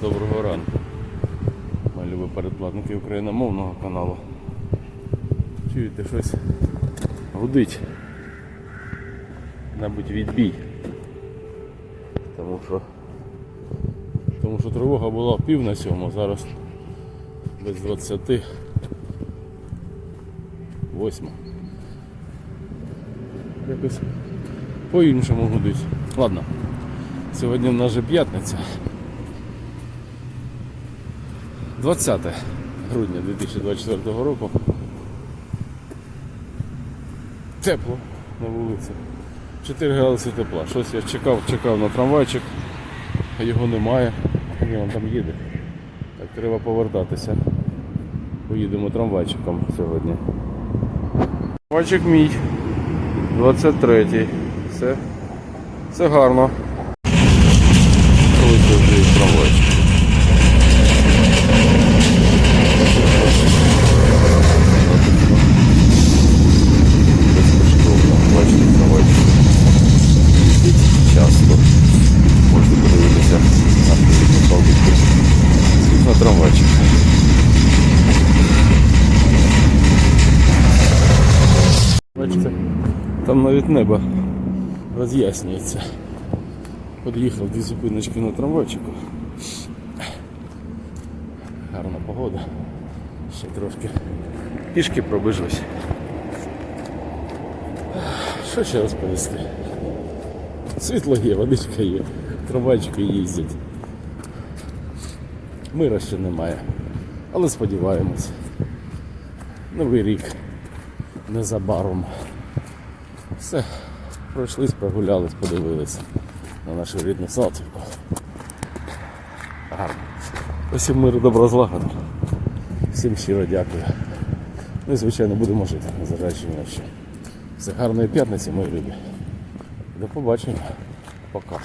Доброго ранку. Мої любі передплатники україномовного каналу. Чуєте щось? Гудить. Мабуть, відбій. Тому що тому що тривога була пів на сьому, зараз без 20 восьма. Якось по-іншому гудить. Ладно. Сьогодні в нас же п'ятниця. 20 грудня 2024 року. Тепло на вулиці. 4 градуси тепла. Щось я чекав, чекав на трамвайчик, а його немає. Ні, він там їде. Так треба повертатися. Поїдемо трамвайчиком сьогодні. Трамвайчик мій. 23-й. Все. Все гарно. Бачите, там навіть небо роз'яснюється. Під'їхав дві зупиночки на трамвайчику. Гарна погода. Ще трошки пішки пробіжусь. Що ще розповісти? Світло є, водичка є, трамвайчики їздять. Мира ще немає. Але сподіваємось. Новий рік незабаром. Все, пройшлись, прогулялись, подивилися на нашу рідну Салтівку. Гарно. Усім миру добро злагоду. Всім щиро дякую. Ну і звичайно будемо жити, незважаючи на що. Все гарної п'ятниці, мої любі. До побачення. Пока.